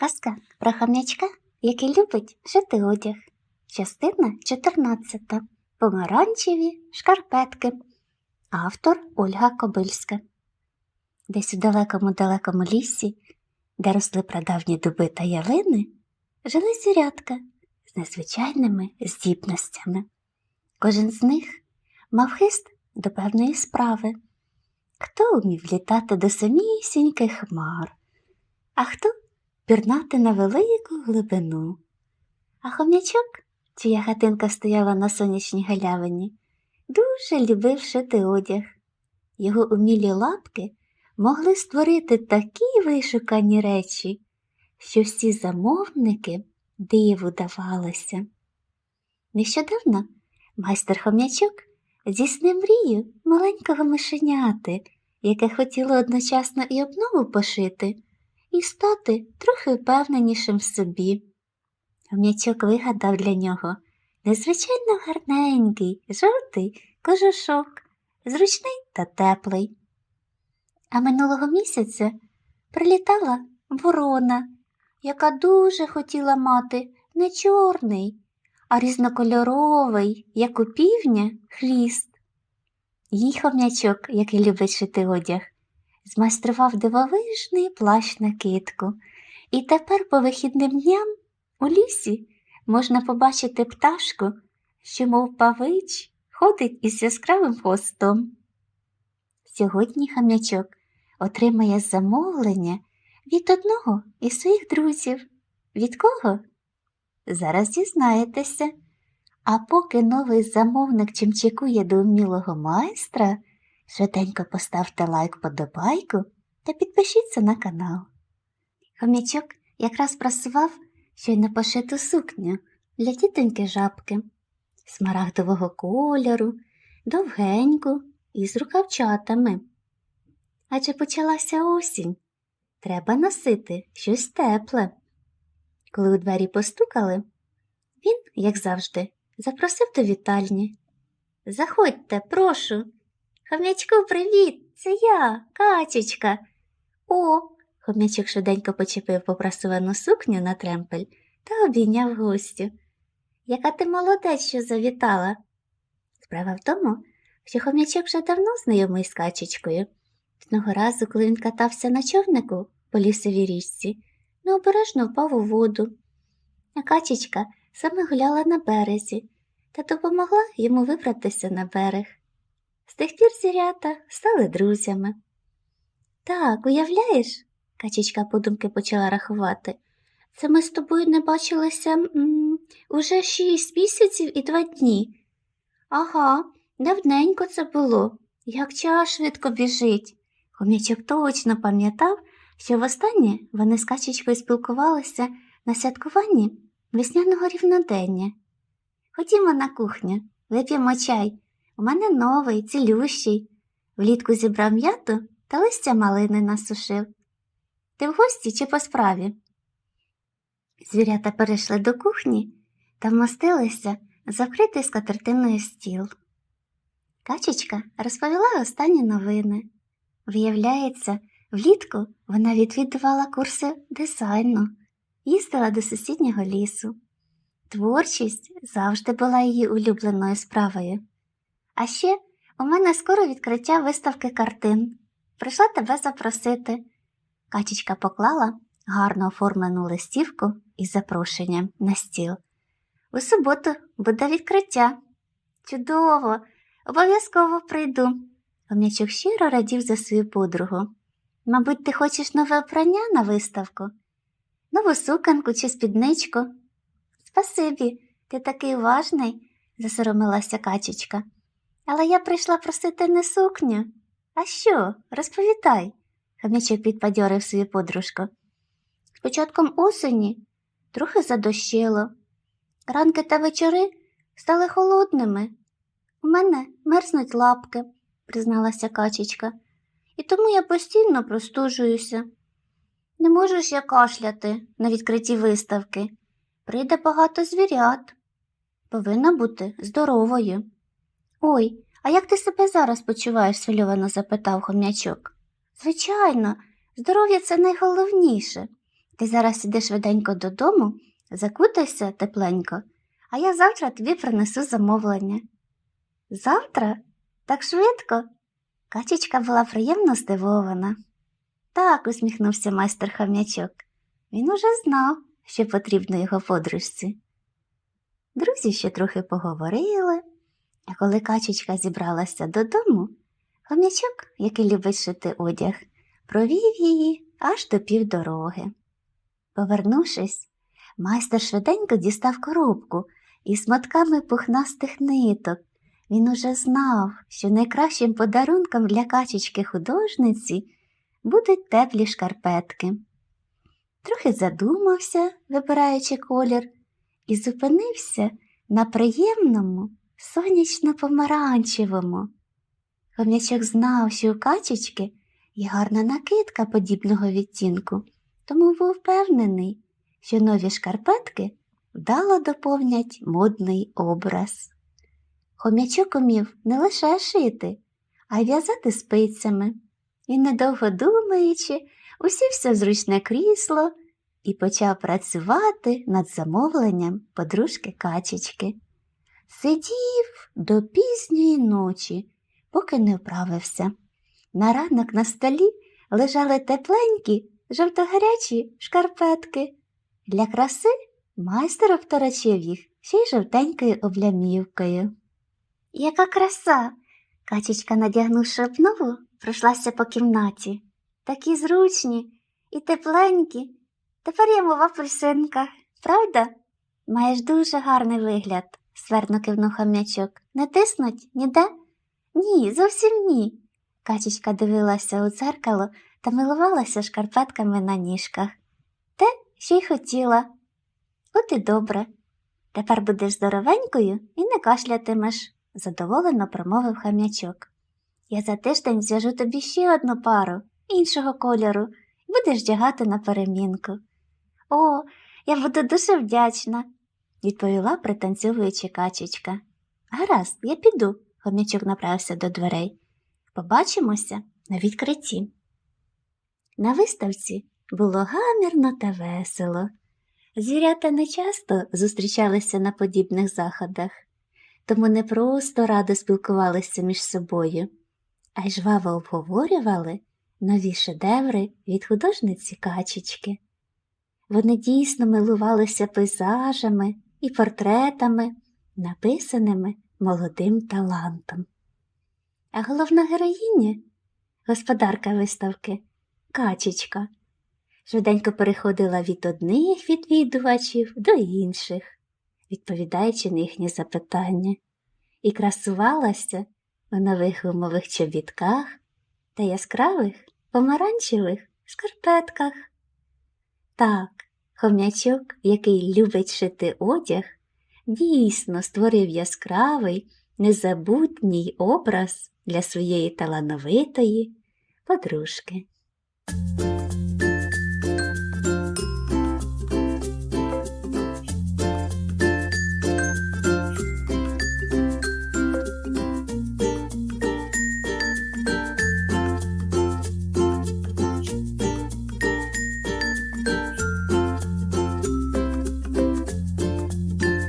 Казка про хомячка, який любить жити одяг. Частина 14. Помаранчеві шкарпетки. Автор Ольга Кобильська. Десь у далекому-далекому лісі, де росли прадавні дуби та ялини, жили звірятка з незвичайними здібностями. Кожен з них мав хист до певної справи. Хто умів літати до самісіньких хмар, а хто пірнати на велику глибину. А хом'ячок, чия хатинка стояла на сонячній галявині, дуже любив шити одяг. Його умілі лапки могли створити такі вишукані речі, що всі замовники диву давалися. Нещодавно майстер хом'ячок здійснив мрію маленького мишеняти, яке хотіло одночасно і обнову пошити, і стати трохи впевненішим в собі. Хом'ячок вигадав для нього незвичайно гарненький, жовтий кожушок, зручний та теплий. А минулого місяця прилітала ворона, яка дуже хотіла мати не чорний, а різнокольоровий, як у півня, хвіст. Їй хом'ячок, який любить шити одяг, змайстрував дивовижний плащ на китку, і тепер по вихідним дням у лісі можна побачити пташку, що, мов павич, ходить із яскравим хвостом. Сьогодні хом'ячок отримає замовлення від одного із своїх друзів. Від кого? Зараз дізнаєтеся. А поки новий замовник чимчикує до вмілого майстра, швиденько поставте лайк подобайку та підпишіться на канал. Хомячок якраз просував щойно пошиту сукню для тітоньки жабки, смарагдового кольору, довгеньку і з рукавчатами. Адже почалася осінь. Треба носити щось тепле. Коли у двері постукали, він, як завжди, запросив до вітальні. Заходьте, прошу. Хомячку, привіт! Це я, качечка. О, хомячок швиденько почепив попрасувану сукню на тремпель та обійняв гостю. Яка ти молодець, що завітала. Справа в тому, що хомячок вже давно знайомий з качечкою. Одного разу, коли він катався на човнику по лісовій річці, необережно впав у воду. А качечка саме гуляла на березі та допомогла йому вибратися на берег. З тих пір зірята стали друзями. Так, уявляєш, качечка подумки почала рахувати. Це ми з тобою не бачилися м, уже шість місяців і два дні. Ага, давненько це було. Як час швидко біжить. Хомячок точно пам'ятав, що востаннє вони з качечкою спілкувалися на святкуванні весняного рівнодення. Ходімо на кухню, вип'ємо чай. У мене новий, цілющий. Влітку зібрав м'яту та листя малини насушив. Ти в гості чи по справі? Звірята перейшли до кухні та вмостилися за вкритий скатертиною стіл. Качечка розповіла останні новини. Виявляється, влітку вона відвідувала курси дизайну, їздила до сусіднього лісу. Творчість завжди була її улюбленою справою. А ще у мене скоро відкриття виставки картин. Прийшла тебе запросити. Качечка поклала гарно оформлену листівку із запрошенням на стіл. У суботу буде відкриття. Чудово, обов'язково прийду. Хомячок щиро радів за свою подругу. Мабуть, ти хочеш нове обрання на виставку? Нову суканку чи спідничку? Спасибі, ти такий уважний, засоромилася качечка. Але я прийшла просити не сукню. А що? Розповідай, хомячок підбадьорив свою подружку. З початком осені трохи задощило. Ранки та вечори стали холодними. У мене мерзнуть лапки, призналася качечка, і тому я постійно простужуюся. Не можу ж я кашляти на відкритті виставки. Прийде багато звірят. Повинна бути здоровою. Ой, а як ти себе зараз почуваєш? свильовано запитав хом'ячок. Звичайно, здоров'я це найголовніше. Ти зараз іди швиденько додому, закутайся тепленько, а я завтра тобі принесу замовлення. Завтра? Так швидко? Качечка була приємно здивована. Так, усміхнувся майстер хам'ячок. Він уже знав, що потрібно його подружці. Друзі ще трохи поговорили, а коли качечка зібралася додому, хом'ячок, який любить шити одяг, провів її аж до півдороги. Повернувшись, майстер швиденько дістав коробку із мотками пухнастих ниток. Він уже знав, що найкращим подарунком для качечки художниці будуть теплі шкарпетки. Трохи задумався, вибираючи колір, і зупинився на приємному сонячно-помаранчевому. Хом'ячок знав, що у качечки є гарна накидка подібного відтінку, тому був впевнений, що нові шкарпетки вдало доповнять модний образ. Хом'ячок умів не лише шити, а й в'язати спицями. І, недовго думаючи, усівся в зручне крісло і почав працювати над замовленням подружки качечки. Сидів до пізньої ночі, поки не вправився. На ранок на столі лежали тепленькі, жовтогарячі шкарпетки. Для краси майстер обторочив їх ще й жовтенькою облямівкою. Яка краса! Качечка, надягнувши обнову, пройшлася по кімнаті. Такі зручні і тепленькі. Тепер я мова апельсинка, правда? Маєш дуже гарний вигляд, свердно кивнув хам'ячок. Не тиснуть ніде? Ні, зовсім ні. Качечка дивилася у дзеркало та милувалася шкарпетками на ніжках. Те, що й хотіла. От і добре. Тепер будеш здоровенькою і не кашлятимеш, задоволено промовив хам'ячок. Я за тиждень зв'яжу тобі ще одну пару іншого кольору і будеш вдягати на перемінку. О, я буду дуже вдячна, відповіла пританцьовуючи качечка. Гаразд, я піду, хомячок направився до дверей. Побачимося на відкритті. На виставці було гамірно та весело. Звірята не часто зустрічалися на подібних заходах, тому не просто радо спілкувалися між собою, а й жваво обговорювали нові шедеври від художниці качечки. Вони дійсно милувалися пейзажами і портретами, написаними молодим талантом. А головна героїня, господарка виставки, качечка, швиденько переходила від одних відвідувачів до інших, відповідаючи на їхні запитання, і красувалася у нових гумових чобітках та яскравих помаранчевих шкарпетках. Так, хом'ячок, який любить шити одяг, дійсно створив яскравий, незабутній образ для своєї талановитої подружки.